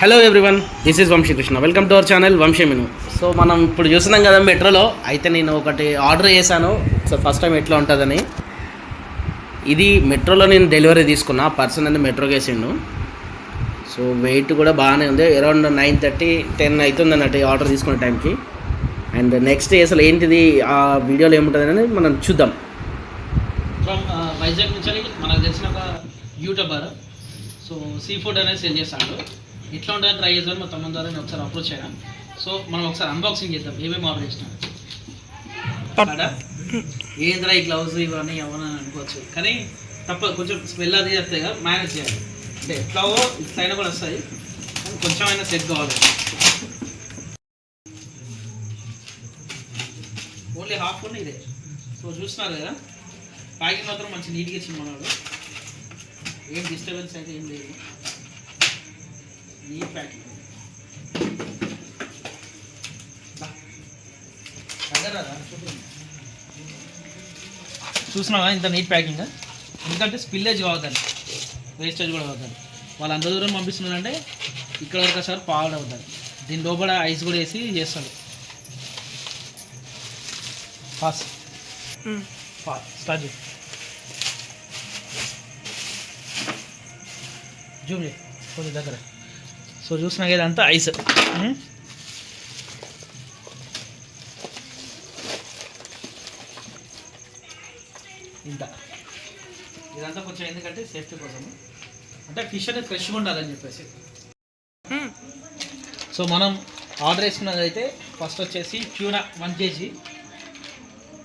Hello everyone this is Vamshi Krishna welcome to our channel Vamshi menu so మనం ఇప్పుడు చూస్తున్నాం కదా మెట్రోలో అయితే నేను ఒకటి ఆర్డర్ చేశాను. సో ఫస్ట్ టైం ఎట్లా ఉంటుందని. ఇది మెట్రోలో నేను డెలివరీ తీసుకున్నా. పర్సన్ అనేది మెట్రోకి వేసిండు సో వెయిట్ కూడా బాగానే ఉంది. అరౌండ్ నైన్ థర్టీ టెన్ అవుతుంది అన్నట్టు ఆర్డర్ తీసుకునే టైంకి అండ్ నెక్స్ట్ డే అసలు ఏంటిది ఆ వీడియోలో ఏముంటుందని మనం చూద్దాం. వైజాగ్ uh, నుంచి మనకు తెలిసిన ఒక యూట్యూబర్ సో సీ ఫుడ్ అనేది సెల్ చేస్తాడు. ఇట్లా ఉంటుందని ట్రై చేద్దాం మా తమ్ముని ద్వారా నేను ఒకసారి అప్రోచ్ అయ్యాను సో మనం ఒకసారి అన్బాక్సింగ్ చేద్దాం. ఏమేమి ఆర్డర్ చేసినా? ఏంద్రా ఈ గ్లౌజ్ ఇవన్నీ ఎవరని అనుకోవచ్చు. కానీ తప్ప కొంచెం స్మెల్ అది వస్తాయి కదా మేనేజ్ చేయాలి. అంటే ఎట్లాగో ఇట్లయినా కూడా వస్తాయి. కొంచెం అయినా సెట్ కావాలి. ఓన్లీ హాఫ్ ఉన్న ఇదే. సో చూస్తున్నారు కదా? ప్యాకింగ్ మాత్రం మంచి నీట్గా ఇచ్చింది మనవాడు ఏం డిస్టర్బెన్స్ అయితే ఏం లేదు. నీట్ ప్యాకింగ్ చూసినావా ఇంత నీట్ ప్యాకింగ్ ఎందుకంటే స్పిల్లేజ్ కావద్దని. వేస్టేజ్ కూడా కావద్దని. వాళ్ళు అంత దూరం పంపిస్తున్నారంటే ఇక్కడ వరకు ఒకసారి పాడు అవుతుంది దీని లోపల ఐస్ కూడా వేసి చేస్తాడు. ఫాస్ట్ ఫాస్ట్ స్టార్ట్ చేయి. జూమ్ చేయి. కొంచెం దగ్గర. సో చూసినా కదా అంతా ఐస్. ఇంత. ఇదంతా కొంచెం ఎందుకంటే సేఫ్టీ కోసం అంటే ఫిష్ అనేది ఫ్రెష్గా ఉండాలని చెప్పేసి. సో మనం ఆర్డర్ చేసుకున్నది అయితే ఫస్ట్ వచ్చేసి tuna one KG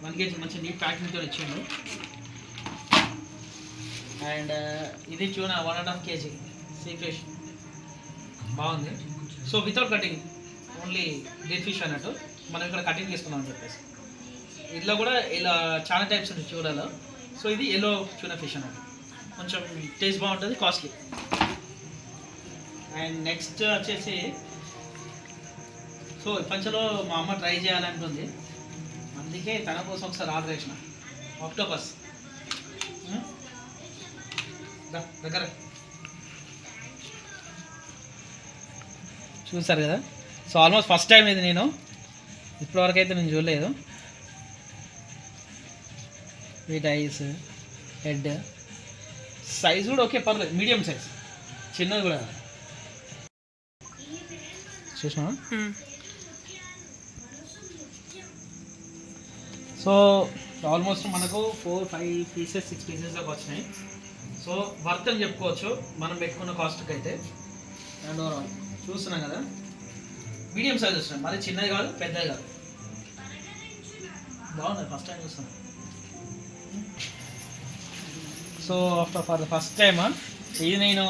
one KG మంచి నీట్ ప్యాకింగ్తో ఇచ్చిండు. అండ్ ఇది tuna one and half KG sea fish బాగుంది. So without cutting only dead fish అన్నట్టు మనం ఇక్కడ కటింగ్ చేసుకుందాం అని చెప్పేసి. ఇందులో కూడా ఇలా చాలా టైప్స్ ఉంటాయి చూడాలో. సో ఇది ఎల్లో చూనా ఫిష్ అన్నట్టు. కొంచెం టేస్ట్ బాగుంటుంది కాస్ట్లీ అండ్ నెక్స్ట్ వచ్చేసి సో పంచలో మా అమ్మ ట్రై చేయాలంటుంది అందుకే తన కోసం ఒకసారి ఆర్డర్ చేసిన. Octopus hmm? దగ్గర. చూసారు కదా? సో ఆల్మోస్ట్ ఫస్ట్ టైం ఇది నేను. ఇప్పటివరకు అయితే నేను చూడలేదు. వీట్ ఐస్ హెడ్ సైజ్ కూడా ఓకే పర్లేదు. మీడియం సైజ్ చిన్నది కూడా. చూసినా సో ఆల్మోస్ట్ మనకు four five pieces six pieces దాకా వచ్చినాయి. సో వర్త్ అని చెప్పుకోవచ్చు. మనం పెట్టుకున్న కాస్ట్కి అయితే అండ్ ఓవరాల్ చూస్తున్నాం కదా. మీడియం సైజ్ వచ్చినాయి మరి చిన్నది కాదు పెద్దది కాదు. బాగుంది ఫస్ట్ టైం చూస్తున్నాం. So after for the first time ఇది నేను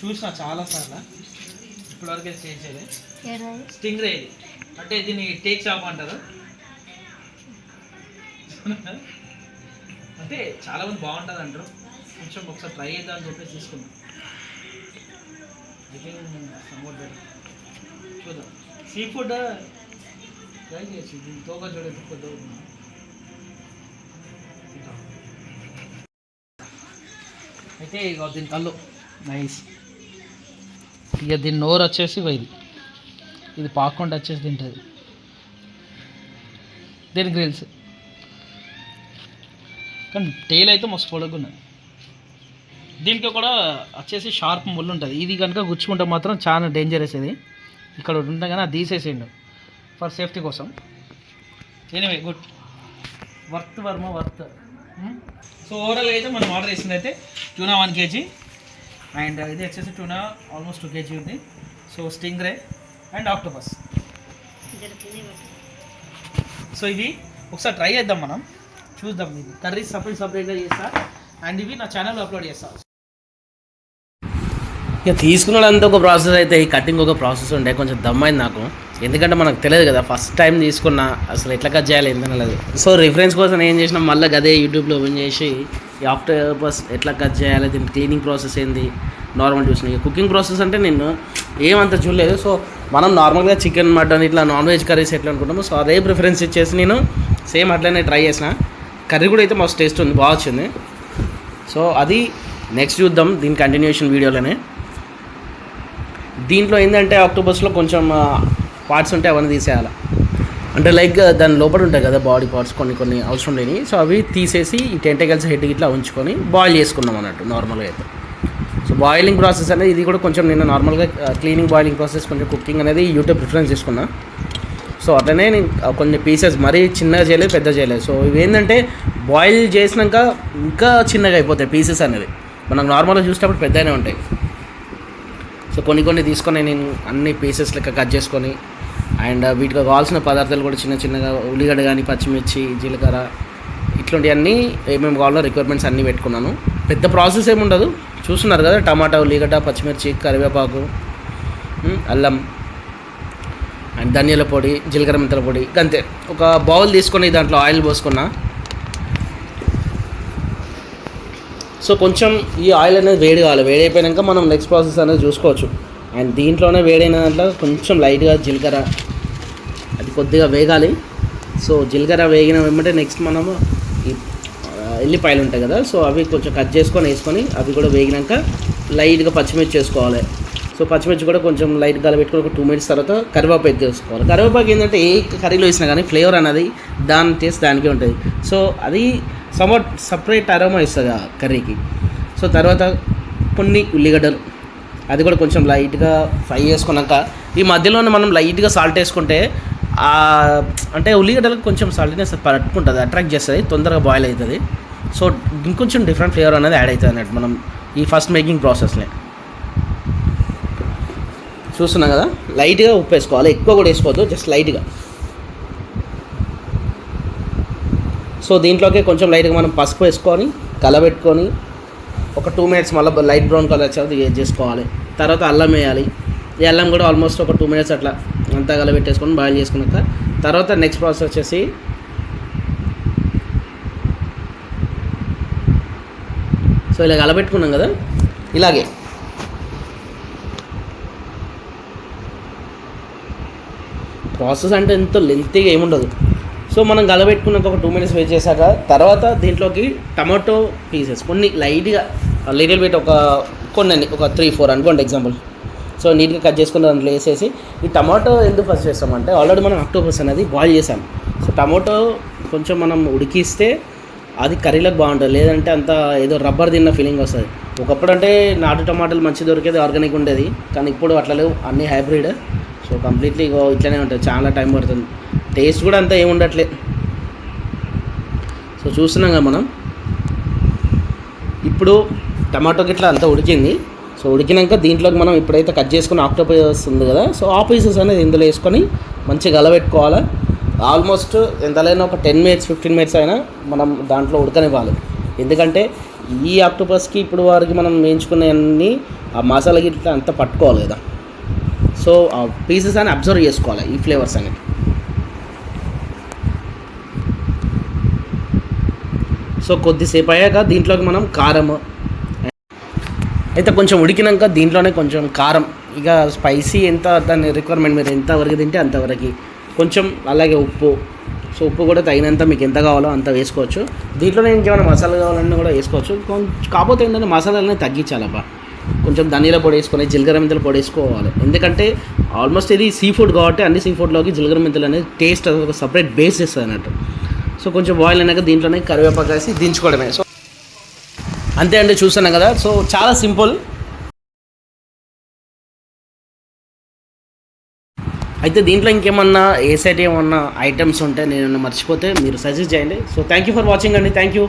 చూసిన చాలా సార్లు. ఇప్పటివరకు అయితే చేయలేదు స్టింగ్ రే ఇది. అంటే దీన్ని టేక్ చాప్ అంటారు. అంటే చాలా మంది బాగుంటుంది అంటారు కొంచెం ఒకసారి ట్రై చేద్దాం అని చెప్పేసి తీసుకున్నాం. చూద్దాం సీ ఫుడ్ ట్రై చేసి దీని తోక చూడండి పెద్ద ఉంది. అయితే ఇక దీని కళ్ళు. నైస్ ఇక దీని నోరు వచ్చేసి ఇది ఇది పాకుండా వచ్చేసి తింటుంది. దీని గ్రిల్స్ కానీ టేల్ అయితే మస్తు పొడుగున్నది దీనికి కూడా వచ్చేసి షార్ప్ ముళ్ళు ఉంటుంది. ఇది కనుక గుచ్చుకుంటే మాత్రం చాలా డేంజరస్ ఇది. ఇక్కడ ఉంటే కానీ అది తీసేసిండు ఫర్ సేఫ్టీ కోసం. ఎనివే గుడ్ వర్త్ వర్మ వర్త్ సో ఓవరాల్గా అయితే మనం ఆర్డర్ చేసింది అయితే టూనా వన్ కేజీ అండ్ ఇది వచ్చేసి ట్యూనా ఆల్మోస్ట్ టూ కేజీ ఉంది. So sting ray and octopus so ఇది ఒకసారి ట్రై చేద్దాం మనం. చూద్దాం ఇది. కర్రీ సపరేట్ సపరేట్గా చేస్తా. అండ్ ఇవి నా ఛానల్లో అప్లోడ్ చేస్తా. ఇక తీసుకున్నదంతా ఒక ప్రాసెస్ అయితే ఈ కటింగ్ ఒక ప్రాసెస్ ఉండే. కొంచెం దమ్మైంది నాకు. ఎందుకంటే మనకు తెలియదు కదా ఫస్ట్ టైం తీసుకున్నా అసలు ఎట్లా కట్ చేయాలి ఏంటనలేదు సో రిఫరెన్స్ కోసం ఏం చేసినా? మళ్ళీ అదే యూట్యూబ్లో ఓపెన్ చేసి ఆఫ్టర్ పర్స్ ఎట్లా కట్ చేయాలి దీని క్లీనింగ్ ప్రాసెస్ ఏంది నార్మల్ చూసిన. కుకింగ్ ప్రాసెస్ అంటే నేను ఏమంత చూడలేదు. సో మనం నార్మల్గా చికెన్ మటన్ ఇట్లా నాన్ వెజ్ కర్రీస్ ఎట్లా అనుకుంటామో సో అదే ప్రిఫరెన్స్ ఇచ్చేసి నేను సేమ్ అట్లనే ట్రై చేసిన. కర్రీ కూడా అయితే మస్తు టేస్ట్ ఉంది బాగా వచ్చింది. సో అది నెక్స్ట్ చూద్దాం దీని కంటిన్యూషన్ వీడియోలోనే దీంట్లో ఏంటంటే ఆక్టోబస్లో కొంచెం పార్ట్స్ ఉంటే అవన్నీ తీసేయాలి. అంటే లైక్ దాని లోపల ఉంటాయి కదా బాడీ పార్ట్స్ కొన్ని కొన్ని అవసరం లేని. సో అవి తీసేసి ఈ టెంటకల్స్ హెడ్ ఇట్లా ఉంచుకొని బాయిల్ చేసుకున్నాం అన్నట్టు నార్మల్గా అయితే. సో బాయిలింగ్ ప్రాసెస్ అనేది ఇది కూడా కొంచెం నేను నార్మల్గా క్లీనింగ్ బాయిలింగ్ ప్రాసెస్ కొంచెం కుకింగ్ అనేది యూట్యూబ్ ప్రిఫరెన్స్ చేసుకున్నా. సో అట్లనే నేను కొన్ని పీసెస్ మరీ చిన్నగా చేయలేదు పెద్ద చేయలేదు. సో ఇవి ఏంటంటే బాయిల్ చేసినాక ఇంకా చిన్నగా అయిపోతాయి పీసెస్ అనేది మనం నార్మల్గా చూసేటప్పుడు పెద్దగానే ఉంటాయి. సో కొన్ని కొన్ని తీసుకొని నేను అన్ని పీసెస్ లెక్క కట్ చేసుకొని అండ్ uh, వీటికి కావాల్సిన పదార్థాలు కూడా చిన్న చిన్నగా ఉల్లిగడ్డ కానీ పచ్చిమిర్చి జీలకర్ర ఇట్లాంటివన్నీ ఏమేమి కావాలో రిక్వైర్మెంట్స్ అన్నీ పెట్టుకున్నాను. పెద్ద ప్రాసెస్ ఏమి ఉండదు. చూస్తున్నారు కదా టమాటా ఉల్లిగడ్డ పచ్చిమిర్చి కరివేపాకు అల్లం అండ్ ధనియాల పొడి జీలకర్ర మెంతల పొడి అంతే ఒక బౌల్ తీసుకొని దాంట్లో ఆయిల్ పోసుకున్నా సో కొంచెం ఈ ఆయిల్ అనేది వేడి కావాలి. వేడి అయిపోయాక మనం నెక్స్ట్ ప్రాసెస్ అనేది చూసుకోవచ్చు. అండ్ దీంట్లోనే వేడైన దాంట్లో కొంచెం లైట్గా జీలకర్ర అది కొద్దిగా వేగాలి. సో జీలకర్ర వేగిన వెంబటే నెక్స్ట్ మనము ఈ ఎల్లిపాయలు ఉంటాయి కదా. సో అవి కొంచెం కట్ చేసుకొని వేసుకొని అవి కూడా వేగినాక లైట్గా పచ్చిమిర్చి వేసుకోవాలి. సో పచ్చిమిర్చి కూడా కొంచెం లైట్ పెట్టుకొని ఒక టూ మినిట్స్ తర్వాత కరివేపాకు ఎత్తి వేసుకోవాలి. కరివేపాకు ఏంటంటే ఏ కర్రీలో వేసినా కానీ ఫ్లేవర్ అనేది దాని టేస్ట్ దానికే ఉంటుంది. సో అది సమ్వాట్ సపరేట్ అరోమా ఇస్తుంది ఆ కర్రీకి. సో తర్వాత కొన్ని ఉల్లిగడ్డలు. అది కూడా కొంచెం లైట్గా ఫ్రై చేసుకున్నాక ఈ మధ్యలోనే మనం లైట్గా సాల్ట్ వేసుకుంటే అంటే ఉల్లిగడ్డలకు కొంచెం సాల్ట్నెస్ పట్టుకుంటుంది అట్రాక్ట్ చేస్తుంది తొందరగా బాయిల్ అవుతుంది. సో ఇంకొంచెం డిఫరెంట్ ఫ్లేవర్ అనేది యాడ్ అవుతుంది అన్నట్టు మనం ఈ ఫస్ట్ మేకింగ్ ప్రాసెస్ని చూస్తున్నాం కదా? లైట్గా ఉప్పు వేసుకోవాలి ఎక్కువ కూడా వేసుకోవద్దు జస్ట్ లైట్గా సో దీంట్లోకి కొంచెం లైట్గా మనం పసుపు వేసుకొని కలబెట్టుకొని ఒక టూ మినిట్స్ మళ్ళీ లైట్ బ్రౌన్ కలర్ వచ్చేది చేసుకోవాలి. తర్వాత అల్లం వేయాలి. ఈ అల్లం కూడా ఆల్మోస్ట్ ఒక టూ మినిట్స్ అట్లా అంతా కలబెట్టేసుకొని బాయిల్ చేసుకున్నాక తర్వాత నెక్స్ట్ ప్రాసెస్ వచ్చేసి సో ఇలా కలబెట్టుకున్నాం కదా? ఇలాగే. ప్రాసెస్ అంటే ఎంతో లెంతీగా ఏముండదు. సో మనం గలబెట్టుకున్నాక ఒక టూ మినిట్స్ వెయిట్ చేశాక తర్వాత దీంట్లోకి టమాటో పీసెస్ కొన్ని లైట్గా లిటిల్ బిట్ ఒక కొన్ని ఒక త్రీ ఫోర్ అనుకోండి ఎగ్జాంపుల్ సో నీట్గా కట్ చేసుకుని దాంట్లో వేసేసి ఈ టమాటో ఎందుకు ఫస్ట్ చేస్తామంటే ఆల్రెడీ మనం అక్టోబర్స్ అనేది బాయిల్ చేసాం సో టమాటో కొంచెం మనం ఉడికిస్తే అది కర్రీలకు బాగుంటుంది. లేదంటే అంత ఏదో రబ్బర్ తిన్న ఫీలింగ్ వస్తుంది. ఒకప్పుడు అంటే నాటు టమాటాలు మంచి దొరికేది ఆర్గానిక్ ఉండేది. కానీ ఇప్పుడు అట్లా లేవు. అన్నీ హైబ్రిడ్ సో కంప్లీట్లీ ఇట్లనే ఉంటుంది. చాలా టైం పడుతుంది. టేస్ట్ కూడా అంతా ఏమి ఉండట్లే సో చూస్తున్నాం కదా మనం. ఇప్పుడు టమాటో గిట్లా అంతా ఉడికింది. సో ఉడికినాక దీంట్లోకి మనం ఇప్పుడైతే కట్ చేసుకుని ఆక్టోపస్ ఉంది కదా. సో ఆ పీసెస్ అనేది ఇందులో వేసుకొని మంచిగా గలబెట్టుకోవాలి. ఆల్మోస్ట్ ఎంతలైనా ఒక టెన్ మినిట్స్ ఫిఫ్టీన్ మినిట్స్ అయినా మనం దాంట్లో ఉడకనివ్వాలి. ఎందుకంటే ఈ ఆక్టోపస్కి ఇప్పుడు వారికి మనం వేయించుకునే ఆ మసాలా గిట్లా అంతా పట్టుకోవాలి కదా. సో ఆ పీసెస్ అని అబ్జర్వ్ చేసుకోవాలి ఈ ఫ్లేవర్స్ అనేవి సో కొద్దిసేపు అయ్యాక దీంట్లోకి మనం కారం. అయితే కొంచెం ఉడికినాక దీంట్లోనే కొంచెం కారం. ఇక స్పైసీ ఎంత దాని రిక్వైర్మెంట్ మీరు ఎంతవరకు తింటే అంతవరకు. కొంచెం అలాగే ఉప్పు. సో ఉప్పు కూడా తగినంత మీకు ఎంత కావాలో అంత వేసుకోవచ్చు. దీంట్లోనే ఇంకేమైనా మసాలా కావాలన్నా కూడా వేసుకోవచ్చు. కొంచెం కాకపోతే ఏంటంటే మసాలాలని తగ్గించాలబ్బా. కొంచెం ధనియాల పొడి వేసుకొని జీలకర్ర మెంతుల పొడి వేసుకోవాలి. ఎందుకంటే ఆల్మోస్ట్ ఇది సీ ఫుడ్ కాబట్టి అన్ని సీ ఫుడ్లోకి జీలకర్ర మెంతులు అనేది టేస్ట్ ఒక సపరేట్ బేస్ ఇస్తుంది అన్నట్టు సో కొంచెం బాయిల్ అయినాక దీంట్లోనే కరివేపాకు వేసి దించుకోవడమే. సో అంతే అండి చూస్తున్నాం కదా. సో చాలా సింపుల్. అయితే దీంట్లో ఇంకేమన్నా ఏ సైడ్ ఏమన్నా ఐటమ్స్ ఉంటే నేను మర్చిపోతే మీరు సజెస్ట్ చేయండి. So thank you for watching అండి. Thank you